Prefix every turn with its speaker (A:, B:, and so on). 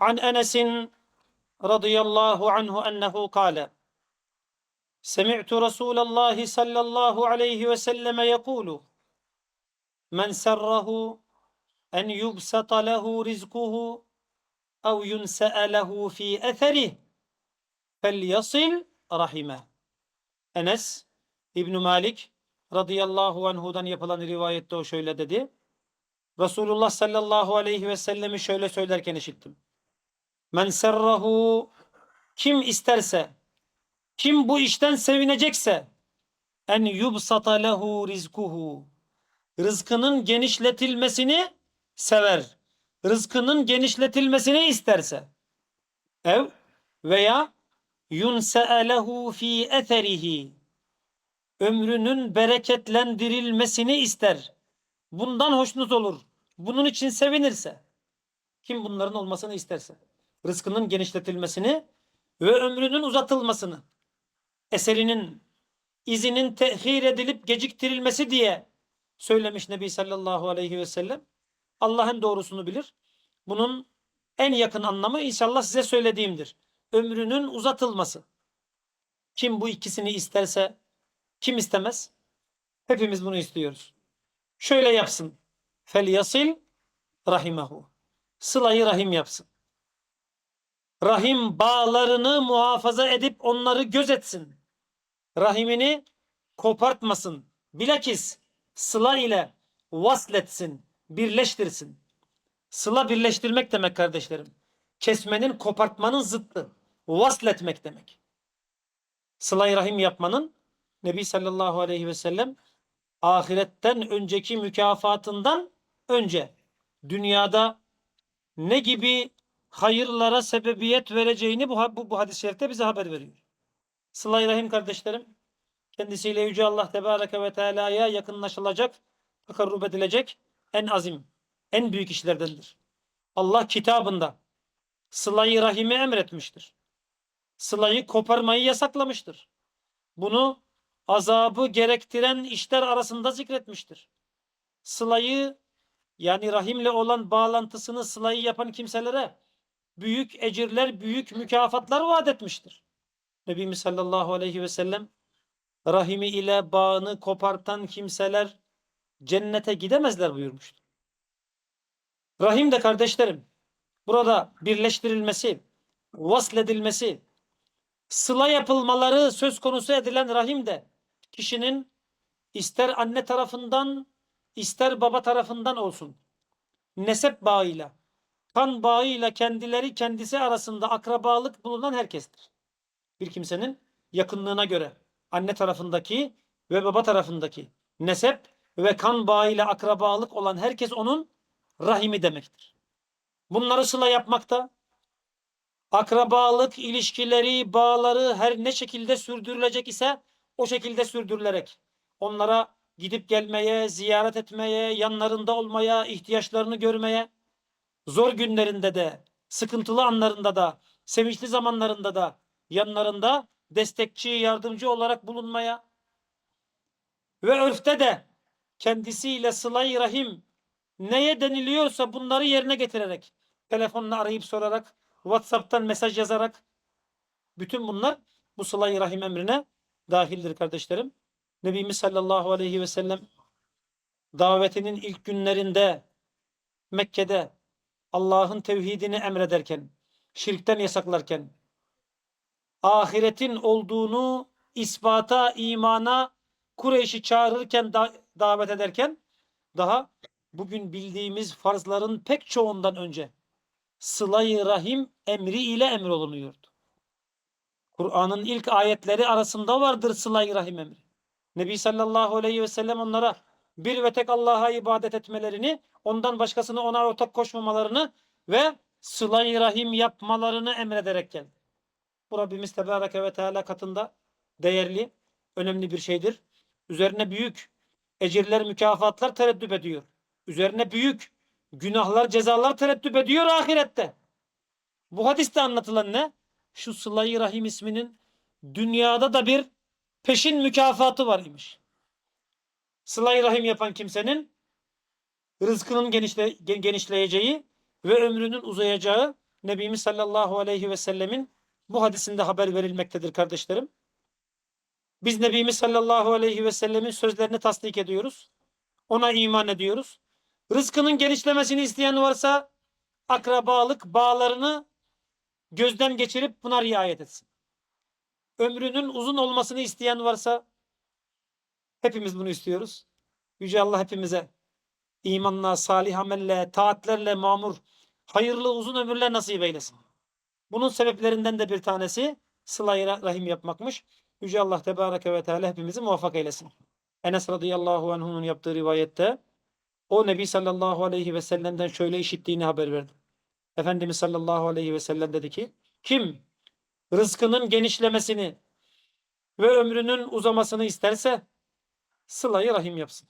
A: عن أنس رضي الله عنه أنه قال سمعت رسول الله صلى الله عليه وسلم يقول من سره أن يبسط له رزقه أو ينسأ له في أثره فليصل رحمه Enes İbn Malik radıyallahu anhudan yapılan rivayette o şöyle dedi. Resulullah sallallahu aleyhi ve sellemi şöyle söylerken işittim. Men serrahu kim isterse kim bu işten sevinecekse en yubsata lehu rizkuhu rızkının genişletilmesini sever. Rızkının genişletilmesini isterse ev veya yunse'e lehu fi etherihi ömrünün bereketlendirilmesini ister. Bundan hoşnut olur. Bunun için sevinirse. Kim bunların olmasını isterse. Rızkının genişletilmesini ve ömrünün uzatılmasını. Eserinin, izinin tehir edilip geciktirilmesi diye söylemiş Nebi sallallahu aleyhi ve sellem. Allah'ın doğrusunu bilir. Bunun en yakın anlamı inşallah size söylediğimdir. Ömrünün uzatılması. Kim bu ikisini isterse kim istemez? Hepimiz bunu istiyoruz. Şöyle yapsın. Fel yasil rahimehu. Sılayı rahim yapsın. Rahim bağlarını muhafaza edip onları gözetsin. Rahimini kopartmasın. Bilakis sıla ile vasletsin, birleştirsin. Sıla birleştirmek demek kardeşlerim. Kesmenin, kopartmanın zıttı. Vasletmek demek. Sıla-i rahim yapmanın Nebi sallallahu aleyhi ve sellem ahiretten önceki mükafatından önce dünyada ne gibi hayırlara sebebiyet vereceğini bu, bu, bu hadis-i şerifte bize haber veriyor. Sıla-i Rahim kardeşlerim kendisiyle Yüce Allah Tebareke ve Teala'ya yakınlaşılacak, takarrub edilecek en azim, en büyük işlerdendir. Allah kitabında Sıla-i Rahim'i emretmiştir. Sılayı koparmayı yasaklamıştır. Bunu azabı gerektiren işler arasında zikretmiştir. Sılayı yani rahimle olan bağlantısını sılayı yapan kimselere büyük ecirler, büyük mükafatlar vaat etmiştir. Nebimiz sallallahu aleyhi ve sellem rahimi ile bağını kopartan kimseler cennete gidemezler buyurmuştur. Rahim de kardeşlerim burada birleştirilmesi, vasledilmesi, sıla yapılmaları söz konusu edilen rahim de kişinin ister anne tarafından ister baba tarafından olsun nesep bağıyla kan bağıyla kendileri kendisi arasında akrabalık bulunan herkestir. Bir kimsenin yakınlığına göre anne tarafındaki ve baba tarafındaki nesep ve kan bağıyla akrabalık olan herkes onun rahimi demektir. Bunları sıla yapmakta akrabalık ilişkileri, bağları her ne şekilde sürdürülecek ise o şekilde sürdürülerek onlara gidip gelmeye, ziyaret etmeye, yanlarında olmaya, ihtiyaçlarını görmeye, zor günlerinde de, sıkıntılı anlarında da, sevinçli zamanlarında da yanlarında destekçi, yardımcı olarak bulunmaya ve örfte de kendisiyle sıla-i rahim neye deniliyorsa bunları yerine getirerek telefonla arayıp sorarak WhatsApp'tan mesaj yazarak bütün bunlar bu sıla-i rahim emrine dahildir kardeşlerim. Nebimiz sallallahu aleyhi ve sellem davetinin ilk günlerinde Mekke'de Allah'ın tevhidini emrederken, şirkten yasaklarken, ahiretin olduğunu ispata, imana Kureyş'i çağırırken, da davet ederken daha bugün bildiğimiz farzların pek çoğundan önce sıla-i rahim emri ile emrolunuyordu. Kur'an'ın ilk ayetleri arasında vardır sıla-i rahim emri. Nebi sallallahu aleyhi ve sellem onlara bir ve tek Allah'a ibadet etmelerini, ondan başkasını ona ortak koşmamalarını ve sıla-i rahim yapmalarını emrederek geldi. Bu Rabbimiz Tebareke ve Teala katında değerli, önemli bir şeydir. Üzerine büyük ecirler, mükafatlar tereddüt ediyor. Üzerine büyük günahlar, cezalar tereddüt ediyor ahirette. Bu hadiste anlatılan ne? Şu sıla-i rahim isminin dünyada da bir peşin mükafatı var imiş. Sıla-i rahim yapan kimsenin rızkının genişle, genişleyeceği ve ömrünün uzayacağı Nebimiz sallallahu aleyhi ve sellemin bu hadisinde haber verilmektedir kardeşlerim. Biz Nebimiz sallallahu aleyhi ve sellemin sözlerini tasdik ediyoruz. Ona iman ediyoruz. Rızkının genişlemesini isteyen varsa akrabalık bağlarını gözden geçirip buna riayet etsin. Ömrünün uzun olmasını isteyen varsa hepimiz bunu istiyoruz. Yüce Allah hepimize imanla, salih amelle, taatlerle mamur, hayırlı uzun ömürler nasip eylesin. Bunun sebeplerinden de bir tanesi sıla-i rahim yapmakmış. Yüce Allah Tebareke ve Teala hepimizi muvaffak eylesin. Enes radıyallahu anh'un yaptığı rivayette o Nebi sallallahu aleyhi ve sellem'den şöyle işittiğini haber verdi. Efendimiz sallallahu aleyhi ve sellem dedi ki kim rızkının genişlemesini ve ömrünün uzamasını isterse sıla-i rahim yapsın.